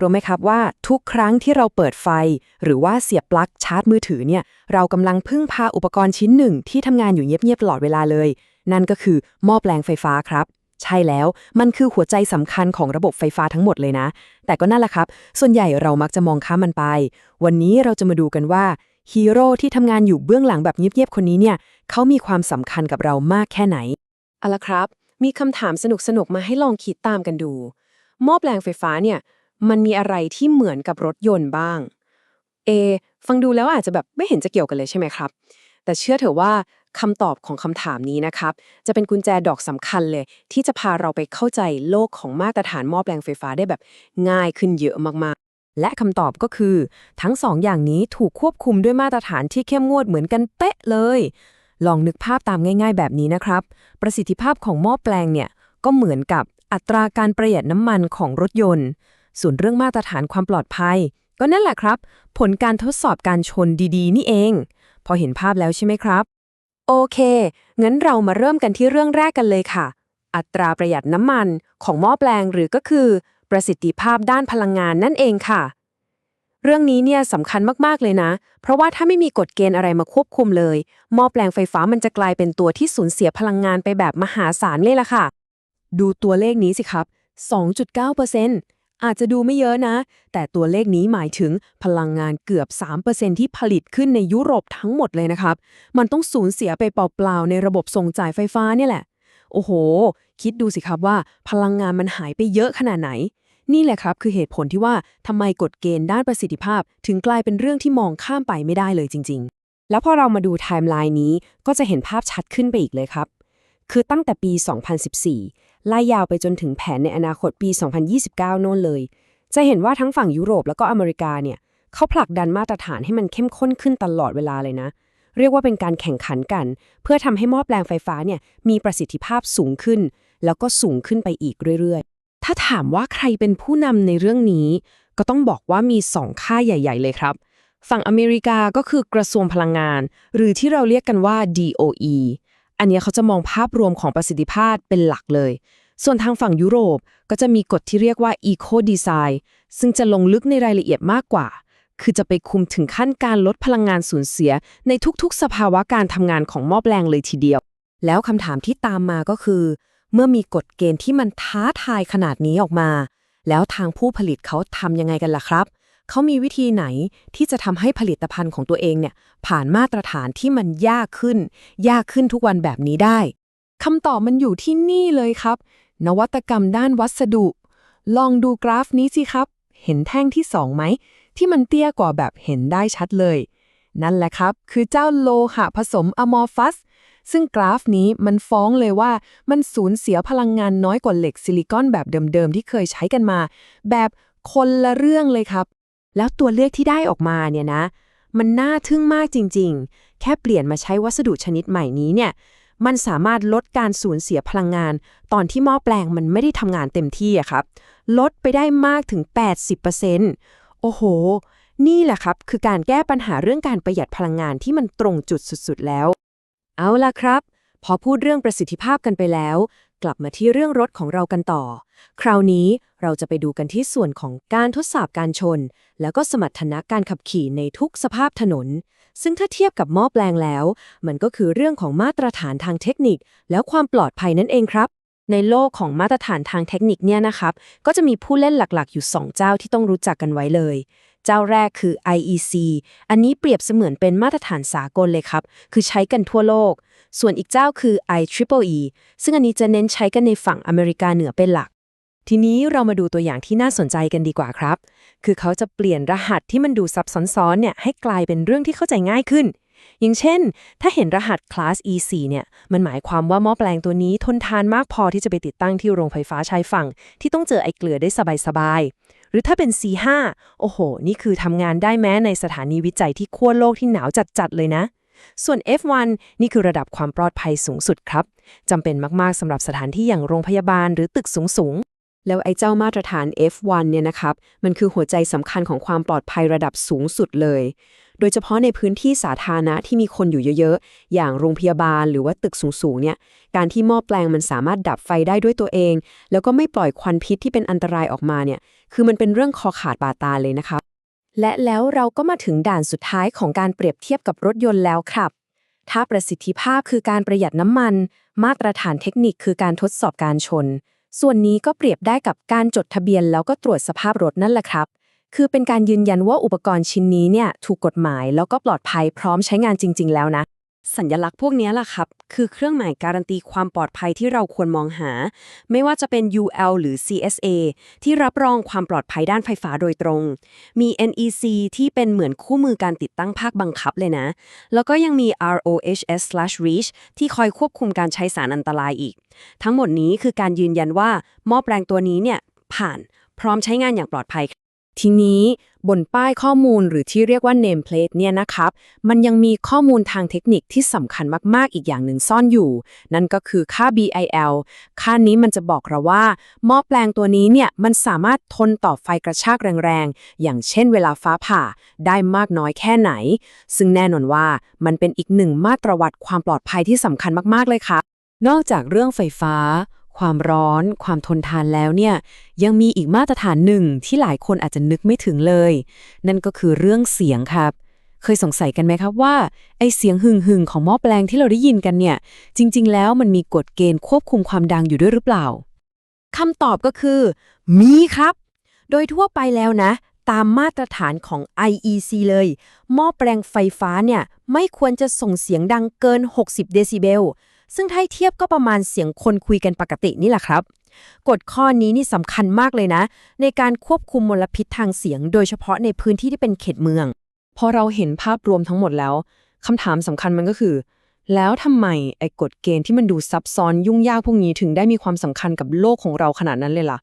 รู้ไหมครับว่าทุกครั้งที่เราเปิดไฟ หรือว่าเสียบปลั๊กชาร์จมือถือเนี่ย เรากำลังพึ่งพาอุปกรณ์ชิ้นหนึ่งที่ทำงานอยู่เงียบๆตลอดเวลาเลย นั่นก็คือหม้อแปลงไฟฟ้าครับ ใช่แล้ว มันคือหัวใจสำคัญของระบบไฟฟ้าทั้งหมดเลยนะ แต่ก็นั่นแหละครับ ส่วนใหญ่เรามักจะมองข้ามมันไป วันนี้เราจะมาดูกันว่าฮีโร่ที่ทำงานอยู่เบื้องหลังแบบเงียบๆคนนี้เนี่ยเขามีความสำคัญกับเรามากแค่ไหนเอาละครับ มีคำถามสนุกๆมาให้ลองคิดตามกันดูหม้อแปลงไฟฟ้าเนี่ย มันมีอะไรที่เหมือนกับรถยนต์บ้าง เอ ฟังดูแล้วอาจจะแบบไม่เห็นจะเกี่ยวกันเลยใช่ไหมครับ แต่เชื่อเถอะว่าคำตอบของคำถามนี้นะครับ จะเป็นกุญแจดอกสำคัญเลย ที่จะพาเราไปเข้าใจโลกของมาตรฐานหม้อแปลงไฟฟ้าได้แบบง่ายขึ้นเยอะมากๆ และคำตอบก็คือ ทั้งสองอย่างนี้ถูกควบคุมด้วยมาตรฐานที่เข้มงวดเหมือนกันเป๊ะเลย ลองนึกภาพตามง่าย ๆ แบบนี้นะครับ ประสิทธิภาพของหม้อแปลงเนี่ยก็เหมือนกับอัตราการประหยัดน้ำมันของรถยนต์ ส่วนเรื่องมาตรฐานความปลอดภัย ก็นั่นแหละครับ ผลการทดสอบการชนดีๆ นี่เอง พอเห็นภาพแล้วใช่ไหมครับ โอเค งั้นเรามาเริ่มกันที่เรื่องแรกกันเลยค่ะ อัตราประหยัดน้ำมันของหม้อแปลงหรือก็คือ ประสิทธิภาพด้านพลังงานนั่นเองค่ะ เรื่องนี้เนี่ยสำคัญมากๆเลยนะ เพราะว่าถ้าไม่มีกฎเกณฑ์อะไรมาควบคุมเลย หม้อแปลงไฟฟ้ามันจะกลายเป็นตัวที่สูญเสียพลังงานไปแบบมหาศาลเลยล่ะค่ะ ดูตัวเลขนี้สิครับ 2.9% อาจจะดูไม่เยอะนะ แต่ตัวเลขนี้หมายถึงพลังงานเกือบ 3%ที่ผลิตขึ้นในยุโรปทั้งหมดเลยนะครับ มันต้องสูญเสียไปเปล่าๆในระบบส่งจ่ายไฟฟ้าเนี่ยแหละ โอ้โห คิดดูสิครับว่า พลังงานมันหายไปเยอะขนาดไหน นี่แหละครับคือเหตุผลที่ว่าทำไมกฎเกณฑ์ด้านประสิทธิภาพ ถึงกลายเป็นเรื่องที่มองข้ามไปไม่ได้เลยจริง ๆ แล้วพอเรามาดูไทม์ไลน์นี้ก็จะเห็นภาพชัดขึ้นไปอีกเลยครับ คือตั้งแต่ปี 2014 ไล่ยาวไปจนถึงแผนในอนาคตปี 2029 โน่นเลย จะเห็นว่าทั้งฝั่งยุโรปแล้วก็อเมริกาเนี่ยเขาผลักดันมาตรฐานให้มันเข้มข้นขึ้นตลอดเวลาเลยนะ เรียกว่าเป็นการแข่งขันกัน เพื่อทำให้หม้อแปลงไฟฟ้าเนี่ยมีประสิทธิภาพสูงขึ้น แล้วก็สูงขึ้นไปอีกเรื่อยๆ ถ้าถามว่าใครเป็นผู้นำในเรื่องนี้ ก็ต้องบอกว่ามีสองค่ายใหญ่ ๆ เลยครับ ฝั่งอเมริกาก็คือกระทรวงพลังงาน หรือที่เราเรียกกันว่า DOE อันนี้เขาจะมองภาพรวมของประสิทธิภาพเป็นหลักเลย ส่วนทางฝั่งยุโรปก็จะมีกฎที่เรียกว่า Eco Design ซึ่งจะลงลึกในรายละเอียดมากกว่า คือจะไปคุมถึงขั้นการลดพลังงานสูญเสีย ในทุกๆ สภาวะการทำงานของหม้อแปลงเลยทีเดียว แล้วคำถามที่ตามมาก็คือ เมื่อมีกฎเกณฑ์ที่มันท้าทายขนาดนี้ออกมา แล้วทางผู้ผลิตเขาทำยังไงกันล่ะครับ เขามีวิธีไหนที่จะทำให้ผลิตภัณฑ์ของตัวเองเนี่ยผ่านมาตรฐานที่มันยากขึ้น ยากขึ้นทุกวันแบบนี้ได้คำตอบมันอยู่ที่นี่เลยครับ นวัตกรรมด้านวัสดุ ลองดูกราฟนี้สิครับ เห็นแท่งที่สองไหม ที่มันเตี้ยกว่าแบบเห็นได้ชัดเลย นั่นแหละครับ คือเจ้าโลหะผสมอะมอร์ฟัสซึ่งกราฟนี้มันฟ้องเลยว่ามันสูญเสียพลังงานน้อยกว่าเหล็กซิลิคอนแบบเดิมๆ ที่เคยใช้กันมา แบบคนละเรื่องเลยครับ แล้วตัวเลขที่ได้ออกมาเนี่ยนะ มันน่าทึ่งมากจริง ๆ แค่เปลี่ยนมาใช้วัสดุชนิดใหม่นี้เนี่ย มันสามารถลดการสูญเสียพลังงาน ตอนที่หม้อแปลงมันไม่ได้ทำงานเต็มที่อะครับ ลดไปได้มากถึง 80%โอ้โห นี่แหละครับ คือการแก้ปัญหาเรื่องการประหยัดพลังงานที่มันตรงจุดสุดๆแล้ว เอาล่ะครับ พอพูดเรื่องประสิทธิภาพกันไปแล้ว กลับมาที่เรื่องรถของเรากันต่อ คราวนี้เราจะไปดูกันที่ส่วนของการทดสอบการชน แล้วก็สมรรถนะการขับขี่ในทุกสภาพถนน ซึ่งถ้าเทียบกับหม้อแปลงแล้ว มันก็คือเรื่องของมาตรฐานทางเทคนิค แล้วความปลอดภัยนั่นเองครับ ในโลกของมาตรฐานทางเทคนิคเนี่ยนะครับ ก็จะมีผู้เล่นหลักๆ อยู่ 2 เจ้าที่ต้องรู้จักกันไว้เลย เจ้าแรกคือ IEC อันนี้เปรียบเสมือนเป็นมาตรฐานสากลเลยครับ คือใช้กันทั่วโลก ส่วนอีกเจ้าคือ IEEE ซึ่งอันนี้จะเน้นใช้กันในฝั่งอเมริกาเหนือเป็นหลัก ทีนี้เรามาดูตัวอย่างที่น่าสนใจกันดีกว่าครับ คือเขาจะเปลี่ยนรหัสที่มันดูซับซ้อนๆเนี่ยให้กลายเป็นเรื่องที่เข้าใจง่ายขึ้น อย่างเช่น ถ้าเห็นรหัส class E4 เนี่ย มันหมายความว่าหม้อแปลงตัวนี้ทนทานมากพอที่จะไปติดตั้งที่โรงไฟฟ้าชายฝั่ง ที่ต้องเจอไอเกลือได้สบายๆ หรือถ้าเป็น C5 โอ้โห นี่คือทำงานได้แม้ในสถานีวิจัยที่ขั้วโลกที่หนาวจัดๆเลยนะส่วน F1 นี่คือระดับความปลอดภัยสูงสุดครับ จำเป็นมาก ๆ สำหรับสถานที่อย่างโรงพยาบาลหรือตึกสูง แล้วไอ้เจ้ามาตรฐาน F1 เนี่ยนะครับ มันคือหัวใจสำคัญของความปลอดภัยระดับสูงสุดเลย โดยเฉพาะในพื้นที่สาธารณะที่มีคนอยู่เยอะๆ อย่างโรงพยาบาลหรือว่าตึกสูงๆ เนี่ย การที่หม้อแปลงมันสามารถดับไฟได้ด้วยตัวเอง แล้วก็ไม่ปล่อยควันพิษที่เป็นอันตรายออกมาเนี่ย คือมันเป็นเรื่องคอขาดบาตาเลยนะครับ และแล้วเราก็มาถึงด่านสุดท้ายของการเปรียบเทียบกับรถยนต์แล้วครับ ถ้าประสิทธิภาพคือการประหยัดน้ำมัน มาตรฐานเทคนิคคือการทดสอบการชน ส่วนนี้ก็เปรียบได้กับการจดทะเบียนแล้วก็ตรวจสภาพรถนั่นแหละครับ คือเป็นการยืนยันว่าอุปกรณ์ชิ้นนี้เนี่ยถูกกฎหมายแล้วก็ปลอดภัยพร้อมใช้งานจริง ๆ แล้วนะ สัญลักษณ์พวกนี้ล่ะครับ คือเครื่องหมายการันตีความปลอดภัยที่เราควรมองหา ไม่ว่าจะเป็น UL หรือ CSA ที่รับรองความปลอดภัยด้านไฟฟ้าโดยตรง มี NEC ที่เป็นเหมือนคู่มือการติดตั้งภาคบังคับเลยนะ แล้วก็ยังมี ROHS/REACH ที่คอยควบคุมการใช้สารอันตรายอีก ทั้งหมดนี้คือการยืนยันว่าหม้อแปลงตัวนี้เนี่ยผ่าน พร้อมใช้งานอย่างปลอดภัย ทีนี้บนป้ายข้อมูลหรือที่เรียกว่า name plate เนี่ยนะครับ มันยังมีข้อมูลทางเทคนิคที่สำคัญมาก ๆ อีกอย่างหนึ่งซ่อนอยู่ นั่นก็คือค่า BIL ค่านี้มันจะบอกเราว่า หม้อแปลงตัวนี้เนี่ย มันสามารถทนต่อไฟกระชากแรง ๆ อย่างเช่นเวลาฟ้าผ่าได้มากน้อยแค่ไหน ซึ่งแน่นอนว่ามันเป็นอีกหนึ่งมาตรวัดความปลอดภัยที่สำคัญมาก ๆ เลยค่ะนอกจากเรื่องไฟฟ้า ความร้อน ความทนทานแล้วเนี่ย ยังมีอีกมาตรฐานหนึ่งที่หลายคนอาจจะนึกไม่ถึงเลย นั่นก็คือเรื่องเสียงครับ เคยสงสัยกันไหมครับว่าไอเสียงหึ่งหึ่งของหม้อแปลงที่เราได้ยินกันเนี่ย จริง ๆ แล้วมันมีกฎเกณฑ์ควบคุมความดังอยู่ด้วยหรือเปล่าคำตอบก็คือ มีครับ โดยทั่วไปแล้วนะ ตามมาตรฐานของ IEC เลย หม้อแปลงไฟฟ้าเนี่ย ไม่ควรจะส่งเสียงดังเกิน 60 เดซิเบล ซึ่งถ้าให้เทียบก็ประมาณเสียงคนคุยกันปกตินี่แหละครับกฎข้อนี้นี่สำคัญมากเลยนะ ในการควบคุมมลพิษทางเสียง โดยเฉพาะในพื้นที่ที่เป็นเขตเมือง พอเราเห็นภาพรวมทั้งหมดแล้วคำถามสำคัญมันก็คือ แล้วทำไมไอ้กฎเกณฑ์ที่มันดูซับซ้อนยุ่งยากพวกนี้ถึงได้มีความสำคัญกับโลกของเราขนาดนั้นเลยล่ะ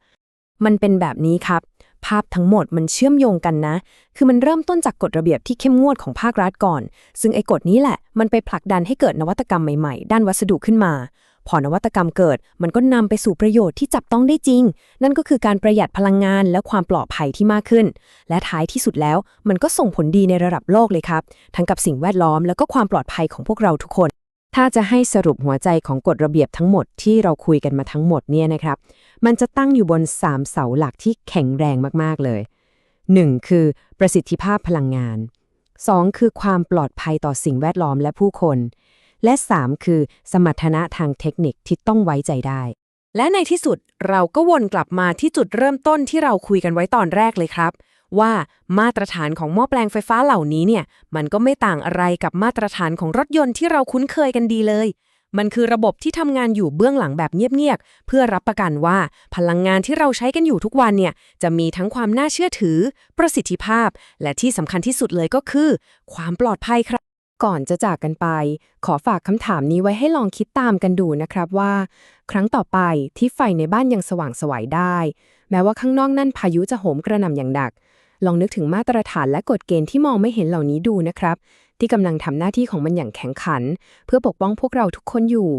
มันเป็นแบบนี้ครับ ภาพทั้งหมดมันเชื่อมโยงกันนะ คือมันเริ่มต้นจากกฎระเบียบที่เข้มงวดของภาครัฐก่อน ซึ่งไอ้กฎนี้แหละ มันไปผลักดันให้เกิดนวัตกรรมใหม่ๆ ด้านวัสดุขึ้นมา พอนวัตกรรมเกิด มันก็นำไปสู่ประโยชน์ที่จับต้องได้จริง นั่นก็คือการประหยัดพลังงานและความปลอดภัยที่มากขึ้น และท้ายที่สุดแล้ว มันก็ส่งผลดีในระดับโลกเลยครับ ทั้งกับสิ่งแวดล้อม แล้วก็ความปลอดภัยของพวกเราทุกคน ถ้าจะให้สรุปหัวใจของกฎระเบียบทั้งหมดที่เราคุยกันมาทั้งหมดเนี่ยนะครับ มันจะตั้งอยู่บน 3 เสาหลักที่แข็งแรงมากๆเลย 1. คือประสิทธิภาพพลังงาน 2. คือความปลอดภัยต่อสิ่งแวดล้อมและผู้คน และ 3. คือสมรรถนะทางเทคนิคที่ต้องไว้ใจได้ และในที่สุดเราก็วนกลับมาที่จุดเริ่มต้นที่เราคุยกันไว้ตอนแรกเลยครับ ว่ามาตรฐานของหม้อแปลงไฟฟ้าเหล่านี้เนี่ยมันก็ไม่ต่างอะไรกับมาตรฐานของรถยนต์ที่เราคุ้นเคยกันดีเลย มันคือระบบที่ทำงานอยู่เบื้องหลังแบบเงียบๆเพื่อรับประกันว่าพลังงานที่เราใช้กันอยู่ทุกวันเนี่ยจะมีทั้งความน่าเชื่อถือ ประสิทธิภาพ และที่สำคัญที่สุดเลยก็คือ ความปลอดภัยครับ ก่อนจะจากกันไป ขอฝากคำถามนี้ไว้ให้ลองคิดตามกันดูนะครับว่า ครั้งต่อไปที่ไฟในบ้านยังสว่างสวยได้ แม้ว่าข้างนอกนั่นพายุจะโหมกระหน่ำอย่างหนัก ลองนึกถึงมาตรฐานและกฎเกณฑ์ที่มองไม่เห็นเหล่านี้ดูนะครับ ที่กำลังทำหน้าที่ของมันอย่างแข็งขัน เพื่อปกป้องพวกเราทุกคนอยู่